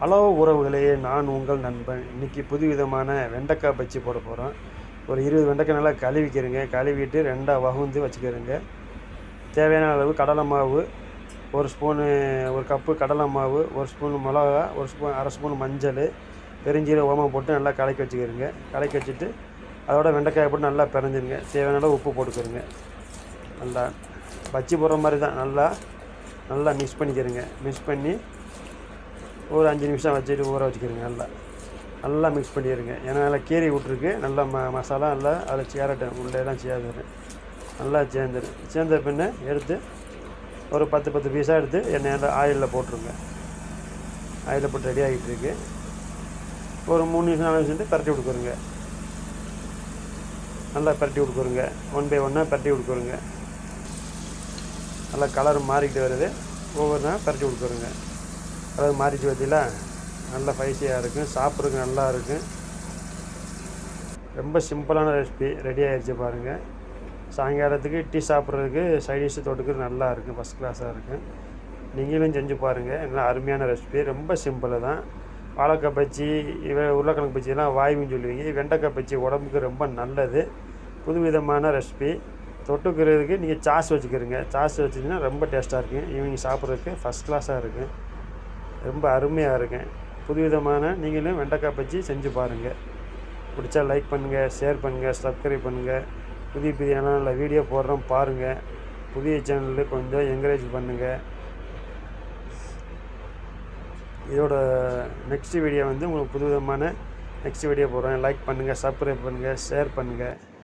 Hello உறவுகளே நான் உங்கள் நண்பன். இன்றைக்கி புதுவிதமான வெண்டைக்காய் பஜ்ஜி போட போகிறோம் ஒரு இருபது வெண்டைக்காய் நல்லா கழுவிக்கிறேங்க. கழுவிட்டு ரெண்டாக வகுந்து வச்சுக்கிறேங்க. தேவையான அளவு கடலை மாவு ஒரு ஸ்பூனு ஒரு கப்பு கடலை மாவு ஒரு ஸ்பூன் மிளகா ஒரு ஸ்பூன் அரை ஸ்பூன் மஞ்சள் பெருஞ்சீரக ஓமம் போட்டு நல்லா கலக்கி வச்சுக்கிறேங்க. கலக்கி வச்சுட்டு அதோட வெண்டைக்காயை போட்டு நல்லா பிறஞ்சிருங்க தேவையான அளவு உப்பு போட்டுக்கிறேங்க. நல்லா பஜ்ஜி போடுற மாதிரி தான். நல்லா நல்லா மிக்ஸ் பண்ணிக்கிறேங்க. மிக்ஸ் பண்ணி ஒரு அஞ்சு நிமிஷம் வச்சுட்டு ஊற வச்சுக்கிறேங்க நல்லா. நல்லா மிக்ஸ் பண்ணிடுங்க ஏன்னா நல்லா கீரை விட்ருக்கு நல்லா ம மசாலா நல்லா அதில் சேரட்டும் உள்ளேலாம் சேர்ந்துடும் நல்லா சேர்ந்துடும் சேர்ந்த பின்ன எடுத்து ஒரு பத்து பத்து பீஸாக எடுத்து எண்ணெயில் ஆயிலில் போட்டுருங்க. ஆயிலில் போட்டு ரெடி ஆகிட்டு இருக்கு. ஒரு மூணு நிமிஷம் நாலு நிமிஷம் பரட்டி கொடுக்குறேங்க. நல்லா பரட்டி விட்டுக்குறோங்க ஒன் பை ஒன்னாக பரட்டி விட்டுக்குறோங்க நல்லா கலர் மாறிக்கிட்டு வருது. ஒவ்வொரு நாள் பரட்டி கொடுக்குறேங்க. அதாவது மாரி ஜோதியில் நல்லா ஸ்பைசியாக இருக்கும் சாப்பிட்றதுக்கு நல்லா இருக்கும் ரொம்ப சிம்பிளான ரெசிபி ரெடி ஆகிடுச்சு பாருங்கள் சாயங்காலத்துக்கு டீ சாப்பிட்றதுக்கு சைடிஷ் தொட்டுக்கிறது நல்லா இருக்கும் ஃபஸ்ட் கிளாஸாக இருக்கும் நீங்களும் செஞ்சு பாருங்கள் நல்லா அருமையான ரெசிபி ரொம்ப சிம்பிள் தான். வாழைக்காய் பஜ்ஜி இவ உருளைக்கிழங்கு பச்சிலாம் வாய்வுன்னு சொல்லுவீங்க. வெண்டைக்காய் பஜ்ஜி உடம்புக்கு ரொம்ப நல்லது. புதுவிதமான ரெசிபி தொட்டுக்கிறதுக்கு நீங்கள் சாஸ் வச்சுக்கிறீங்க. சாஸ் வச்சிங்கன்னா ரொம்ப டேஸ்ட்டாக இருக்கும் ஈவினிங் சாப்பிட்றதுக்கு ஃபஸ்ட் கிளாஸாக இருக்கும் ரொம்ப அருமையாக இருக்கும் புதுவிதமான நீங்களும் வெண்டைக்காய் பஜ்ஜி செஞ்சு பாருங்கள் பிடிச்சா லைக் பண்ணுங்கள் ஷேர் பண்ணுங்கள் சப்ஸ்கிரைப் பண்ணுங்கள் புதிய புதிய நல்ல வீடியோ போடுறோம் பாருங்கள் புதிய சேனலில் கொஞ்சம் என்கரேஜ் பண்ணுங்கள் இதோட நெக்ஸ்ட் வீடியோ வந்து உங்களுக்கு புதுவிதமான நெக்ஸ்ட் வீடியோ போடுறேன். லைக் பண்ணுங்கள் சப்ஸ்கிரைப் பண்ணுங்கள் ஷேர் பண்ணுங்கள்